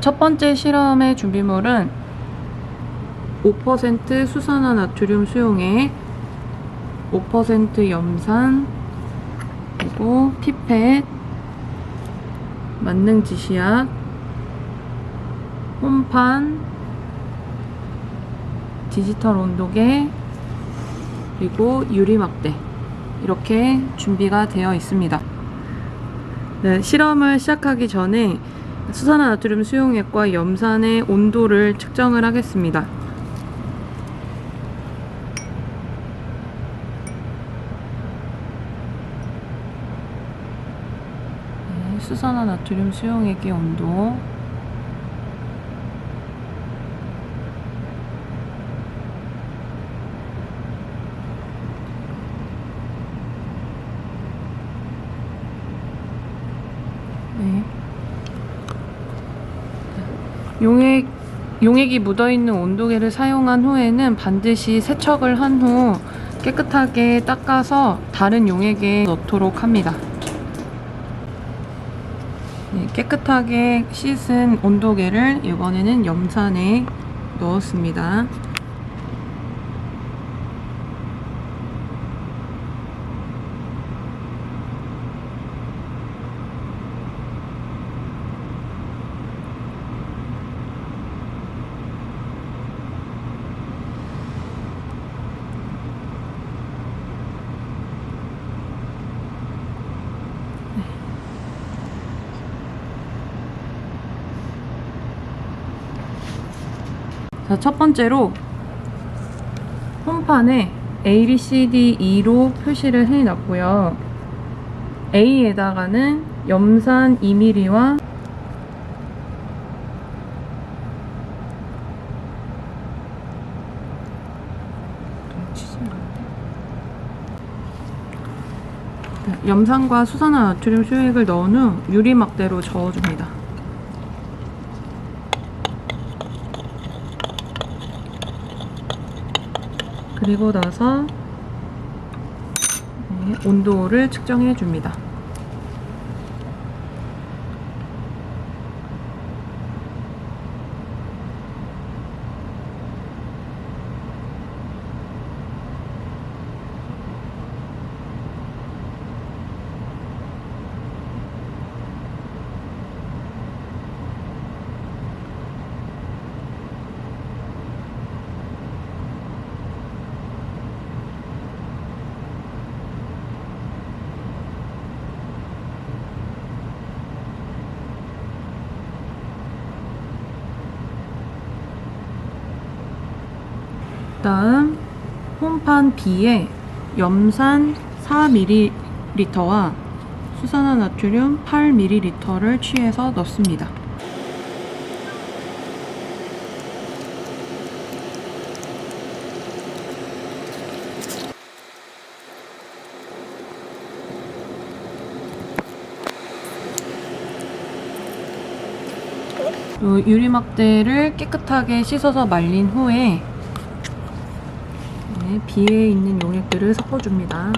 첫 번째 실험의 준비물은 5% 수산화 나트륨 수용액, 5% 염산, 그리고 피펫, 만능 지시약, 홈판, 디지털 온도계, 그리고 유리막대 이렇게 준비가 되어 있습니다. 네, 실험을 시작하기 전에 수산화 나트륨 수용액과 염산의 온도를 측정을 하겠습니다. 네, 수산화 나트륨 수용액의 온도 네. 용액 용액이 묻어 있는 온도계를 사용한 후에는 반드시 세척을 한 후 깨끗하게 닦아서 다른 용액에 넣도록 합니다. 네, 깨끗하게 씻은 온도계를 이번에는 염산에 넣었습니다. 자, 첫 번째로 홈판에 A, B, C, D, E로 표시를 해놨고요. A에다가는 염산 2mm와 염산과 수산화 나트륨 수액을 넣은 후 유리막대로 저어줍니다. 그리고 나서 네, 온도를 측정해 줍니다. 다음 홈판 B에 염산 4ml와 수산화 나트륨 8ml를 취해서 넣습니다. 요 유리막대를 깨끗하게 씻어서 말린 후에 네, 비에 있는 용액들을 섞어줍니다.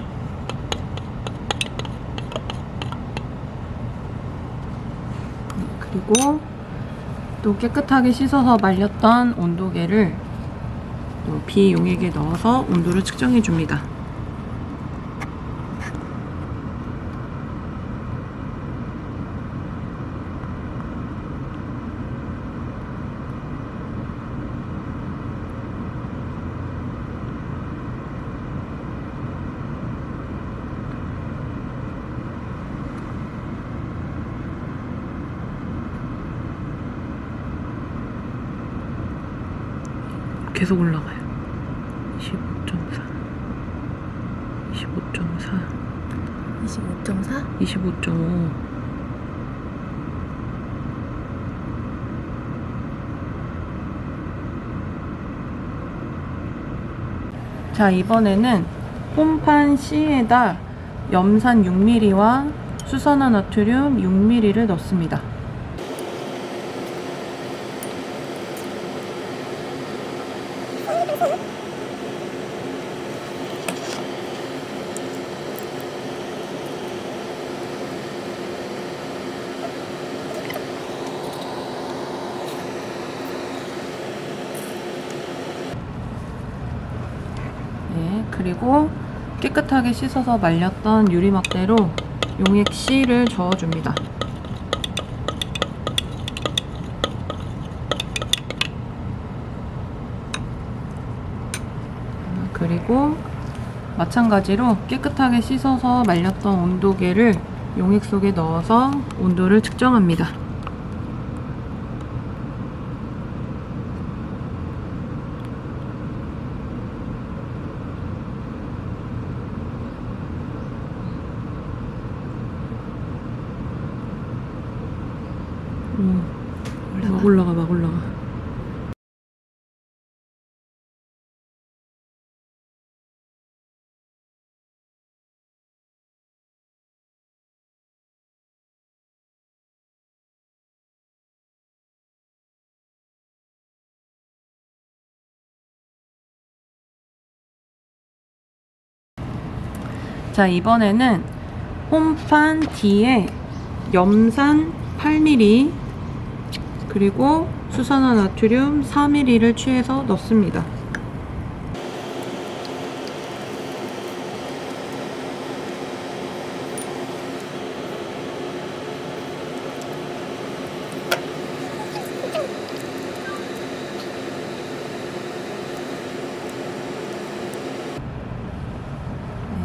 네, 그리고 또 깨끗하게 씻어서 말렸던 온도계를 또 비 용액에 넣어서 온도를 측정해 줍니다. 계속 올라가요. 25.4, 25.4, 25.4? 25.5. 자, 이번에는 홈판 C에다 염산 6mm와 수산화 나트륨 6mm를 넣습니다. 그리고 깨끗하게 씻어서 말렸던 유리막대로 용액 C를 저어줍니다. 그리고 마찬가지로 깨끗하게 씻어서 말렸던 온도계를 용액 속에 넣어서 온도를 측정합니다. 음, 막 올라가 막 올라가. 자, 이번에는 홈판 D에 염산 8mm 그리고 수산화 나트륨 4mm를 취해서 넣습니다.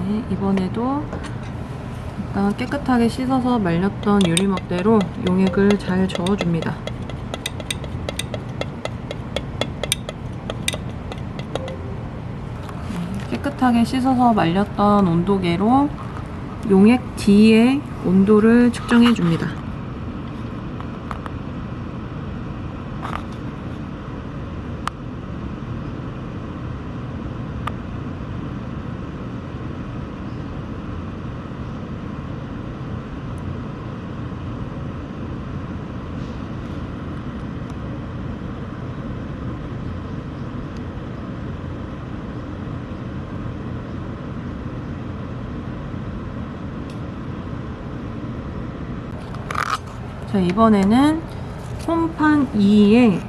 네, 이번에도 깨끗하게 씻어서 말렸던 유리막대로 용액을 잘 저어줍니다. 깨끗하게 씻어서 말렸던 온도계로 용액 D의 온도를 측정해 줍니다. 자, 이번에는 홈판 2에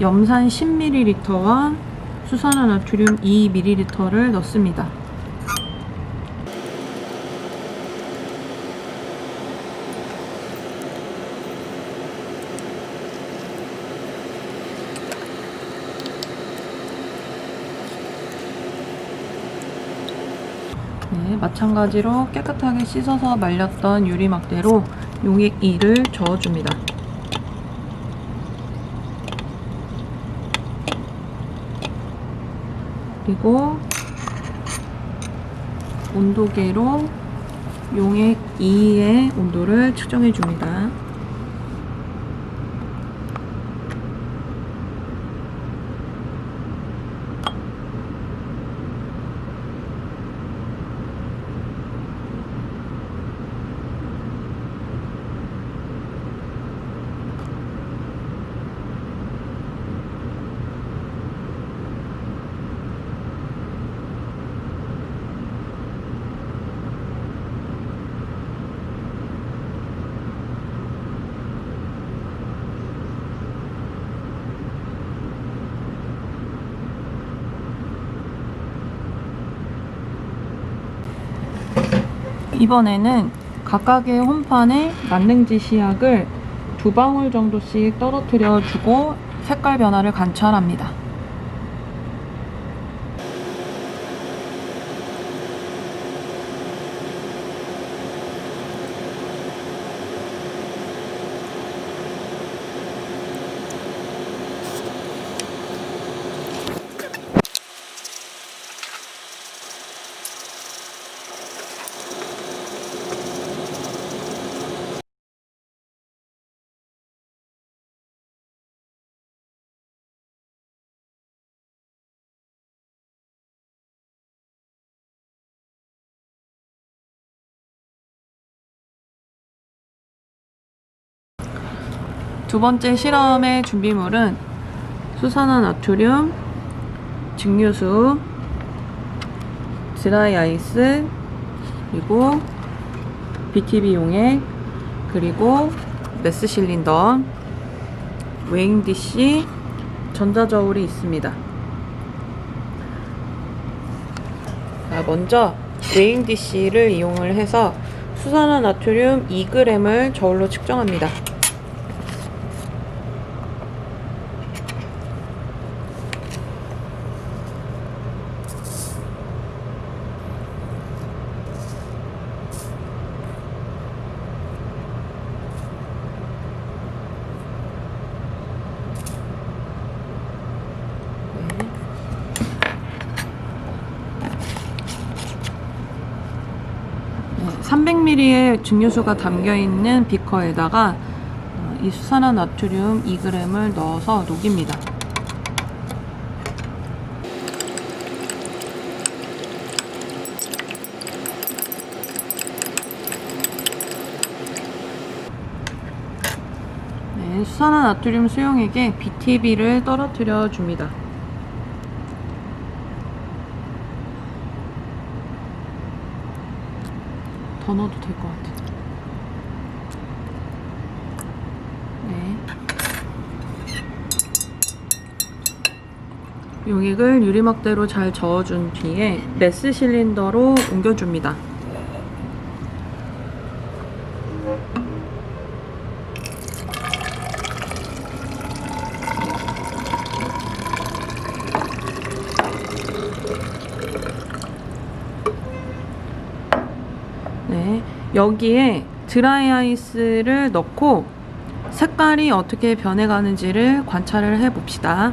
염산 10ml와 수산화나트륨 2ml를 넣습니다. 네, 마찬가지로 깨끗하게 씻어서 말렸던 유리막대로 용액 2를 저어줍니다. 그리고 온도계로 용액 2의 온도를 측정해 줍니다. 이번에는 각각의 홈판에 만능지 시약을 두 방울 정도씩 떨어뜨려 주고 색깔 변화를 관찰합니다. 두 번째 실험의 준비물은 수산화 나트륨, 증류수, 드라이 아이스, 그리고 BTB 용액, 그리고 메스 실린더, 웨잉 디시, 전자저울이 있습니다. 자, 먼저 웨잉 DC를 이용을 해서 수산화 나트륨 2g을 저울로 측정합니다. 네. 300ml의 증류수가 담겨 있는 비커에다가 어, 이 수산화 나트륨 2g을 넣어서 녹입니다. 네, 수산화 나트륨 수용액에 BTB를 떨어뜨려 줍니다. 더 넣어도 될 것 같아. 네. 용액을 유리막대로 잘 저어준 뒤에 메스 실린더로 옮겨줍니다. 여기에 드라이 아이스를 넣고 색깔이 어떻게 변해가는지를 관찰을 해봅시다.